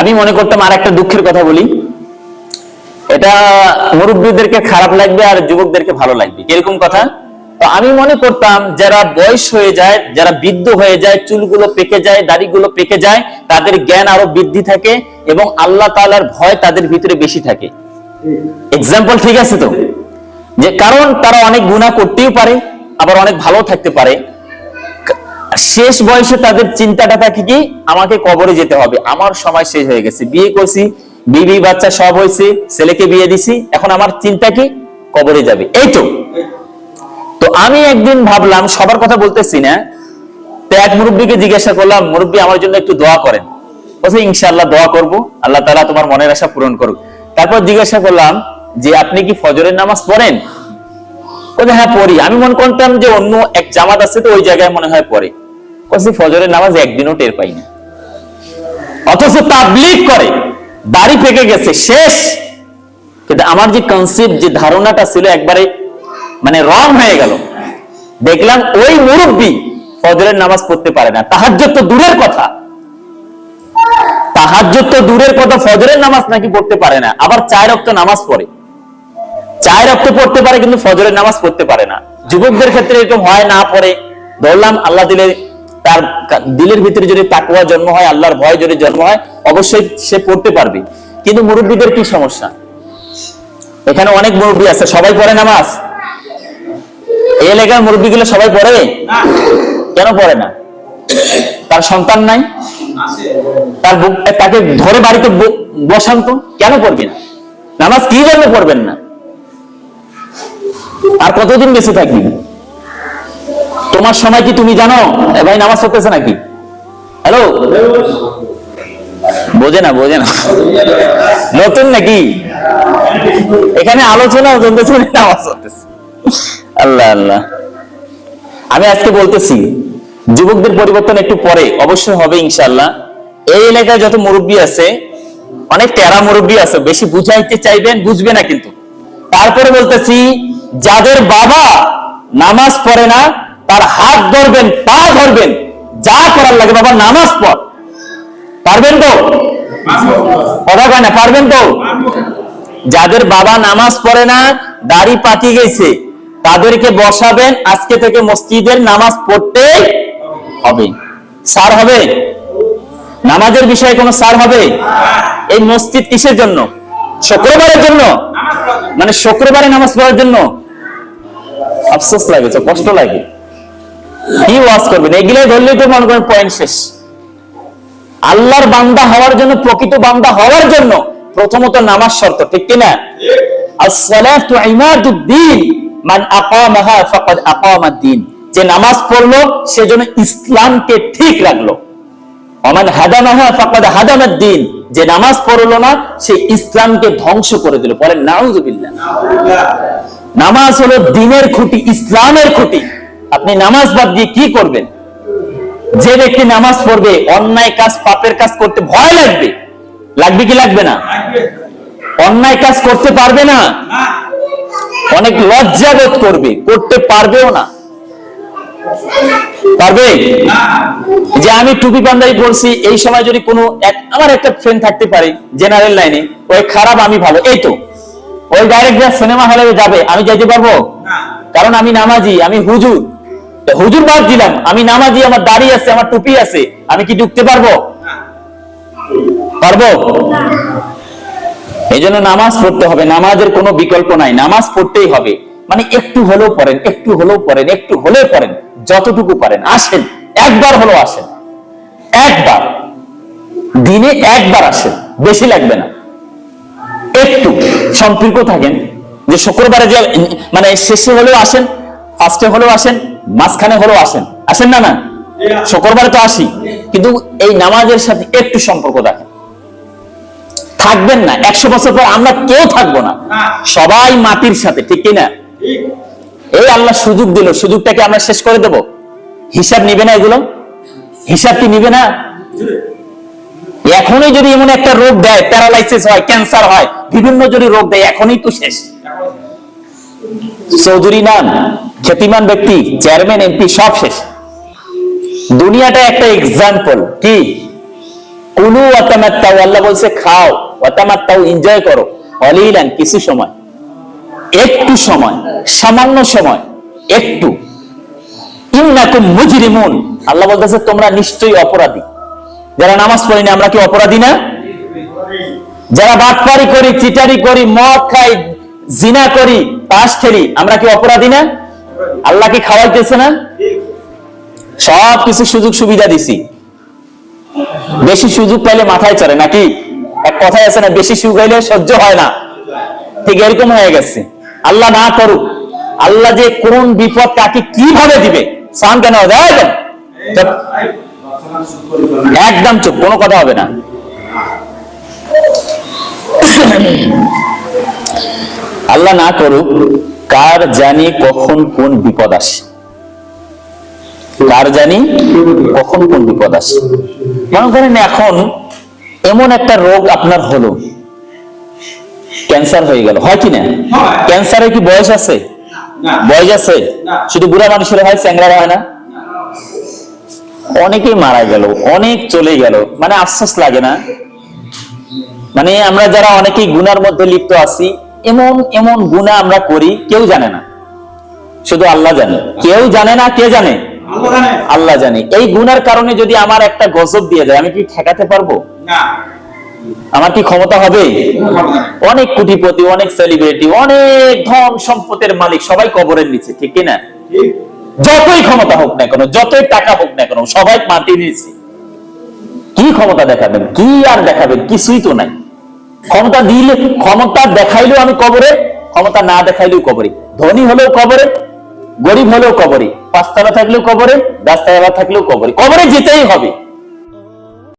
আমি মনে করতাম আর একটা দুঃখের কথা বলি। এটা মুরব্বীদেরকে খারাপ লাগবে আর যুবকদেরকে ভালো লাগবে। এরকম কথা? তো আমি মনে করতাম যারা বয়স হয়ে যায়, যারা বৃদ্ধ হয়ে যায়, চুলগুলো পেকে যায়, দাড়িগুলো পেকে যায়, তাদের জ্ঞান আরও বৃদ্ধি থাকে এবং আল্লাহ তাআলার ভয় তাদের ভিতরে বেশি থাকে। এক্সাম্পল ঠিক আছে তো? যে কারণ তারা অনেক গুণা করতেই পারে, আবার অনেক ভালো থাকতে পারে। শেষ বয়সে তাদের চিন্তাটা থাকে কি? আমাকে কবরে যেতে হবে। আমার সময় শেষ হয়ে গেছে। বিয়ে করছি, বিবি বাচ্চা সব হয়েছে, ছেলেকে বিয়ে দিছি। এখন আমার চিন্তা কি? কবরে যাবে। এই তো। তো আমি একদিন ভাবলাম, সবার কথা বলতেছি না, তো এক মুরব্বীকে জিজ্ঞাসা করলাম, মুরব্বী, আমার জন্য একটু দোয়া করেন। বলছে, ইনশাআল্লাহ, দোয়া করব। আল্লাহ তাআলা তোমার মনের আশা পূরণ করুক। তারপর জিজ্ঞাসা করলাম, যে আপনি কি ফজরের নামাজ পড়েন? বলছে হ্যাঁ পড়ি। আমি মনে করতাম যে অন্য এক জামাত আছে তো, ওই জায়গায় মনে হয় পড়ে। বলছি ফজরের নামাজ একদিনও টের পাই না। অথচ তাবলিগ করে দাড়ি পেকে গেছে, শেষ। কিন্তু আমার যে কনসেপ্ট যে ধারণাটা ছিল একবারে মানে রং হয়ে গেল। দেখলাম ওই মুরব্বী ফজরের নামাজ পড়তে পারে না। তাহাজ্জুদ তো দূরের কথা। তাহাজ্জুদ তো দূরের কথা, ফজরের নামাজ নাকি পড়তে পারে না। আবার চার রক্ত নামাজ পড়ে। চার রক্ত পড়তে পারে, কিন্তু ফজরের নামাজ পড়তে পারে না। যুবকদের ক্ষেত্রে এরকম হয়, না পড়ে। ধরলাম, আল্লাহ দিলে তার দিলের ভিতরে যদি তাকুয়া জন্ম হয়, আল্লাহর ভয় যদি জন্ম হয়, অবশ্যই সে পড়তে পারবে। কিন্তু মুরব্বীদের কি সমস্যা? এখানে অনেক মুরব্বী আছে, সবাই পড়ে নামাজ? এই এলাকার মুরব্বীগুলো সবাই পড়ে? কেন পড়ে না? তার সন্তান নাই? তার তাকে ধরে বাড়িতে বসান তো? কেন পড়বে না? নামাজ কি জন্য পড়বেন না? আর কতদিন বেঁচে থাকবি তোমার সময় কি তুমি জানো? ভাই, নামাজ পড়তেছে নাকি? হ্যালো বোঝে না বোঝে না। নতুন নাকি? এখানে আলোচনা চলতেছে নামাজ পড়তেছে। আল্লাহ আল্লাহ। আমি আজকে বলতেছি, যুবকদের পরিবর্তন একটু পরে, অবশ্যই হবে ইনশাল্লাহ এই এলাকায় যত মুরব্বী আছে, অনেক টেরা মুরব্বী আছে, বেশি বুঝাইতে চাইবেন, বুঝবে না কিন্তু। তারপরে বলতেছি, যাদের বাবা নামাজ পড়ে না তার হাত ধরবেন, পা ধরবেন, যা করার লাগে বাবা, নামাজ পড়। পারবেন তো? কথা কয় না, পারবেন তো? যাদের বাবা নামাজ পড়ে না, দাড়ি পাকি গেছে, তাদেরকে বসাবেন, আজকে থেকে মসজিদের নামাজ পড়তে হবে। সার হবে? নামাজের বিষয়ে কোনো সার হবে? এই মসজিদ কিসের জন্য? শুক্রবারের জন্য? মানে শুক্রবারে নামাজ পড়ার জন্য? আফসোস লাগে কষ্ট লাগে। কি ওয়াজ করবেন। এগুলো ধরলেই তো মনে করেন পয়েন্ট শেষ। আল্লাহর বান্দা হওয়ার জন্য প্রকৃত বান্দা হওয়ার জন্য প্রথমত নামাজ শর্ত ঠিক কিনা? as-salatu ইমাদুদ্দিন মান আকামাহা ফাকাদ আকামাদ-দ্বীন যে নামাজ পড়ল সেজন্য ইসলামকে ঠিক রাখল। অমান হাদামাহা ফাকাদ হাদামাদ-দ্বীন যে নামাজ পড়ল না সে ইসলামকে ধ্বংস করে দিল। বলেন নাউজুবিল্লাহ। নামাজ হলো দিনের খুঁটি ইসলামের খুঁটি। আপনি নামাজ বাদ দিয়ে কি করবেন? যে ব্যক্তি নামাজ পড়বে অন্যায় কাজ পাপের কাজ করতে ভয় লাগবে। লাগবে কি লাগবে না? অন্যায় কাজ করতে পারবে না? অনেক লজ্জা বোধ করবে করতে পারবেও না। পারবে? যে আমি টুপি পান্ডাই পড়ছি এই সময় যদি কোনো এক- আমার একটা ফ্রেন্ড থাকতে পারে জেনারেল লাইনে ওই খারাপ আমি ভালো এই তো। ওই ডাইরেক্ট সিনেমা হলে যাবে আমি যাইতে পারব? কারণ আমি নামাজি আমি হুজুর। হুজুর বাদ দিলাম, আমি নামাজি, আমার দাড়ি আছে, আমার টুপি আছে, আমি কি ঢুকতে পারব? পারব? এই জন্য নামাজ পড়তে হবে, নামাজের কোনো বিকল্প নাই, নামাজ পড়তেই হবে। মানে একটু হলেও পড়েন, একটু হলেও পড়েন, একটু হলেও পড়েন, যতটুকু পারেন, আসেন, একবার হলেও আসেন, একবার, দিনে একবার আসেন, বেশি লাগবে না। একটু সম্পৃক্ত থাকেন, যে শুক্রবারে যে মানে শেষে হলেও আসেন ফার্স্টে হলেও আসেন, মাঝখানে হলেও আসেন। আসেন না না? শুক্রবারে তো আসি। কিন্তু এই নামাজের সাথে একটু সম্পর্ক রাখেন। থাকবেন না। একশো বছর পর আমরা কেউ থাকব না। সবাই মাটির সাথে, ঠিক এই আল্লাহ সুযোগ দিল। সুযোগটাকে আমরা শেষ করে দেব। হিসাব নিবে না এগুলো? হিসাব কি নিবে না? এখনই যদি এমন একটা রোগ দেয়, প্যারালাইসিস হয়, ক্যান্সার হয়, বিভিন্ন যদি রোগ দেয়, এখনই তো শেষ। চৌধুরী নাম খ্যাতিমান ব্যক্তি, চেয়ারম্যান, এমপি, সব শেষ। দুনিয়াটা একটা এক্সাম্পল কি? কুলু ওয়াতামাত্তাউ, আল্লাহ বলছে, খাও এনজয় করো। অলিলান, কিছু সময়। একটু সময়, সামান্য সময়, একটু। ইন্নাকুম মুজরিমুন। আল্লাহ বলতেছে, তোমরা নিশ্চয়ই অপরাধী। যারা নামাজ পড়ি না, আমরা কি অপরাধী না? যারা বাটপারি করি, চিটারি করি, মদ খাই জিনা করি তাস খেলি আমরা কি অপরাধী না? আল্লাহ কি খাওয়াইতেছে না? সব কিছু সুযোগ সুবিধা দিছি। বেশি সুযোগ পাইলে মাথায় চড়ে, নাকি? এক কথায় আছে না, বেশি সুযোগ হইলে সহ্য হয় না। ঠিক এরকম হয়ে গেছে। আল্লাহ না করুক, আল্লাহ যে কোন বিপদ কাকে কীভাবে দিবে? সান কেন একদম চুপ, কোনো কথা হবে না। আল্লাহ না করুক কার জানি কখন কোন বিপদ আসে। কার জানি কখন কোন বিপদ আসে। মনে করেন এখন এমন একটা রোগ আপনার হলো ক্যান্সার হয়ে গেল হয় কি না। ক্যান্সারের কি বয়স আছে? বয়স আছে? শুধু বুড়া মানুষের হয় চ্যাংরা হয় না? অনেকেই মারা গেল অনেক চলে গেল মানে আশ্বাস লাগে না। মানে আমরা যারা অনেকেই গুনার মধ্যে লিপ্ত আছি এমন এমন গুণা আমরা করি কেউ জানে না। শুধু আল্লাহ জানে। কেউ জানে না কে জানে? আল্লাহ জানে। এই গুনার কারণে যদি আমার একটা গজব দিয়ে যায় আমি কি ঠেকাতে পারব? আমার কি ক্ষমতা হবে? অনেক কোটিপতি অনেক সেলিব্রিটি অনেক ধন সম্পদের মালিক সবাই কবরের নিচে ঠিক কিনা? যতই ক্ষমতা হোক না কেন যতই টাকা হোক না কেন সবাই মাটির নিচে। কি ক্ষমতা দেখাবেন? কি আর দেখাবেন? কিছুই তো নাই। ক্ষমতা দিলে, ক্ষমতা দেখাইলেও আমি কবরে, ক্ষমতা না দেখাইলেও কবরে। ধনী হলেও কবরে, গরিব হলেও কবরে, পাঁচতলা থাকলেও কবরে দশতলা থাকলেও কবরে। কবরে যেতেই হবে।